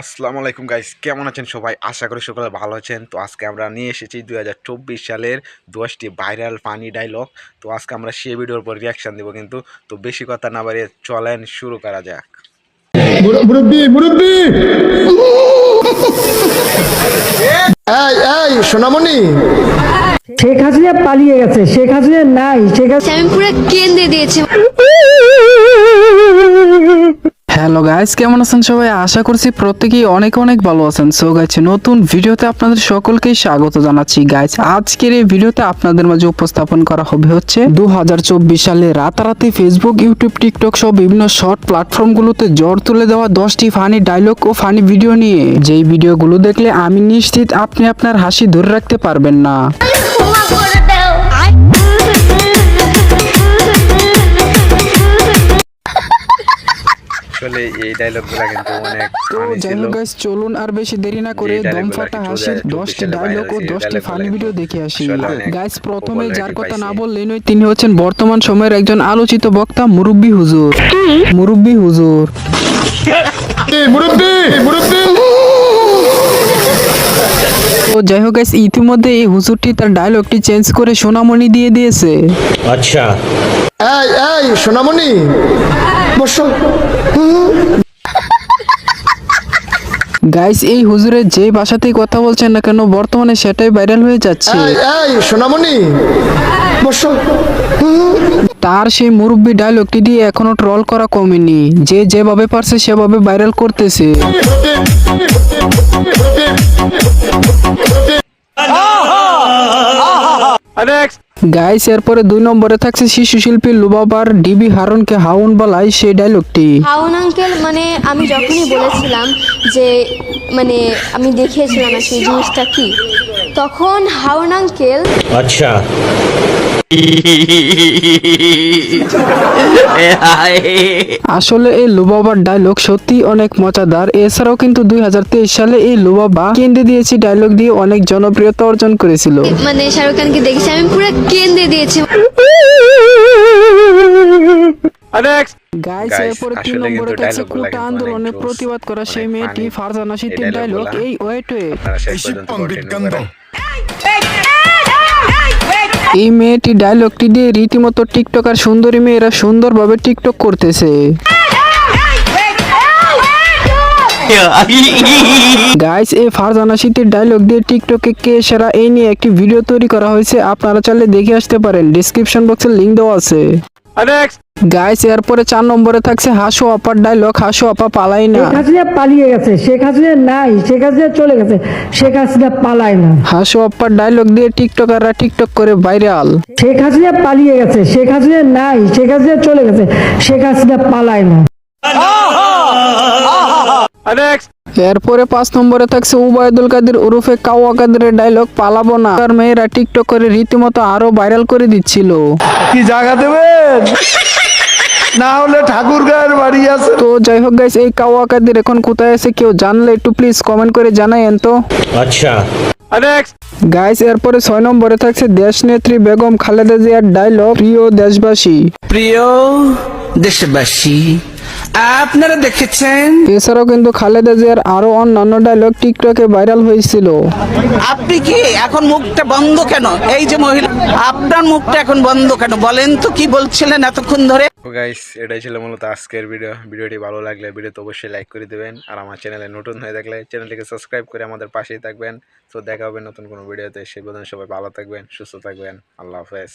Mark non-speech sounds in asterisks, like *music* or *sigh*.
আসসালামু আলাইকুম গাইস কেমন আছেন সবাই? আশা করি সকলে ভালো আছেন। তো আজকে আমরা নিয়ে এসেছি দুই হাজার চব্বিশ সালের দশটি ভাইরাল ফানি ডায়লগ তো আজকে আমরা সেই ভিডিওর উপর রিয়াকশান দেবো কিন্তু। তো বেশি কথা না বাড়িয়ে চলেন শুরু করা যাক। মুর- মুরব্বি মুরব্বি! এই এই সোনামণি! শেখ হাসিনা পালিয়ে গেছে শেখ হাসিনা নাই শেখ হাসিনা পুরো কেন্দ্রে দিয়েছি। হ্যালো গাইস কেমন আছেন সবাই? আশা করছি প্রত্যেকেই অনেক অনেক ভালো আছেন। সো গাইছে নতুন ভিডিওতে আপনাদের সকলকেই স্বাগত জানাচ্ছি। গাইস আজকের এই ভিডিওতে আপনাদের মাঝে উপস্থাপন করা হবে হচ্ছে দু হাজার চব্বিশ সালে রাতারাতি ফেসবুক ইউটিউব টিকটক সহ বিভিন্ন শর্ট প্ল্যাটফর্মগুলোতে জ্বর তুলে দেওয়া দশটি ফানি ডায়লগ ও ফানি ভিডিও নিয়ে। যেই ভিডিওগুলো দেখলে আমি নিশ্চিত আপনি আপনার হাসি ধরে রাখতে পারবেন না। আসলে এই ডায়লগগুলো কিন্তু অনেক তো যাই হোক চলুন আর বেশি দেরি না করে যে দম ফাটা হাসির 2024 দশটি সালে ডায়লগ ও viral হয়েছে, দশটি dialogue ফানি ভিডিও দেখে আসি। গাইস প্রথমে যার কথা না। বললেই নয় তিনি হচ্ছেন বর্তমান সময়ের একজন আলোচিত বক্তা মুরব্বী হুজুর। মুরব্বী হুজুর। মুরব্বি মুরব্বি! যাই হোক ইতিমধ্যে এই হুজুরটি তার ডায়লগটি চেঞ্জ করে সোনামণি দিয়ে দিয়েছে। আচ্ছা। সোনামণি বসো। গাইস এই হুজুরের যে ভাষাতেই কথা বলছেন না কেন বর্তমানে সেটাই ভাইরাল হয়ে যাচ্ছে সোনামণি তার সেই মুরব্বী ডায়লগটি দিয়ে এখনও ট্রল করা কমেনি যে যেভাবে পারছে সেভাবে ভাইরাল করতেছে গাইস এরপরে দুই নম্বরে থাকছে শিশু শিল্পী লুবাবার ডিবি হারনকে হাউন বলাই সেই ডায়লগটি হাউন আঙ্কেল মানে আমি যখনই বলেছিলাম যে মানে আমি দেখিয়েছিলাম সেই জিনিসটা কি তখন হাউন আঙ্কেল আচ্ছা। *laughs* *laughs* আসলে এই লুবাবার ডায়লগ সত্যি অনেক মজাদার। এছাড়াও কিন্তু দুই হাজার তেইশ সালে এই লুবাবা কেন্দ্রে দিয়েছি ডায়লগ দিয়ে অনেক জনপ্রিয়তা অর্জন করেছিল। মানে শাহরুখ খানকে দেখেছি আমি পুরো কেন্দ্রে দিয়েছি। গাইস Guys, এরপরে তিন নম্বরে কিন্তু থাকছে dialogue গুলা কোটা কিন্তু আন্দোলনে অনেক জোস, প্রতিবাদ করা সেই মেয়েটি। ফারজানা dialogue ডায়লগ এই ওয়েট ওয়েট এই মেয়েটি ডায়লগটি দিয়ে রীতিমতো টিকটক আর সুন্দরী মেয়েরা সুন্দরভাবে টিকটক করতেছে। গাইস এই ফারজানা শীতের ডায়লগ দিয়ে টিকটকে কে সেরা এই নিয়ে একটি ভিডিও তৈরি করা হয়েছে। আপনারা চাইলে দেখে আসতে পারেন। ডিসক্রিপশন বক্সের লিঙ্ক দেওয়া আছে। গাইস এরপরে চার নম্বরে থাকছে হাসু আপার ডায়লগ হাসু আপা পালাই না। শেখ হাসিনা পালিয়ে গেছে শেখ হাসিনা নাই শেখ হাসিনা চলে গেছে শেখ হাসিনা পালায় না। হাসু আপার ডায়লগ দিয়ে টিকটকাররা টিকটক করে ভাইরাল শেখ হাসিনা পালিয়ে গেছে শেখ হাসিনা নাই শেখ হাসিনা চলে গেছে শেখ হাসিনা পালায় না। এরপরে পাঁচ নম্বরে থাকছে উবায়দুল কাদের ওরফে কাওয়া কাদের ডায়লগ পালাবো না। তার মেয়েরা টিকটক করে রীতিমতো আরও ভাইরাল করে দিচ্ছিল। কি জায়গা দেন না হলে ঠাকুরগাঁয়ের বাড়ি আছে। তো যাই হোক গাইস এই কাওয়া এখন কোথায় আছে কেউ জানলে একটু প্লিজ কমেন্ট করে জানাইন তো। আচ্ছা। গাইস এরপরে ছয় নম্বরে থাকছে দেশ নেত্রী বেগম খালেদা জিয়ার ডায়লগ প্রিয় দেশবাসী। প্রিয় দেশবাসী আপনারা দেখেছেন? এছাড়াও কিন্তু খালেদা জিয়ার আরও অন্যান্য ডায়লগ টিকটকে ভাইরাল হয়েছিল। আপনি কি এখন মুখটা বন্ধ কেন? এই যে মহিলা আপনার মুখটা এখন বন্ধ কেন? বলেন তো কি বলছিলেন এতক্ষণ ধরে? গাইস এটাই ছিল মূলত আজকের ভিডিও ভিডিওটি ভালো লাগলে ভিডিওতে অবশ্যই লাইক করে দেবেন। আর আমার চ্যানেলে নতুন হয়ে থাকলে চ্যানেলটিকে সাবস্ক্রাইব করে আমাদের পাশেই থাকবেন। তো দেখা হবে নতুন কোনো ভিডিওতে সেই পর্যন্ত সবাই ভালো থাকবেন সুস্থ থাকবেন। আল্লাহ হাফেজ।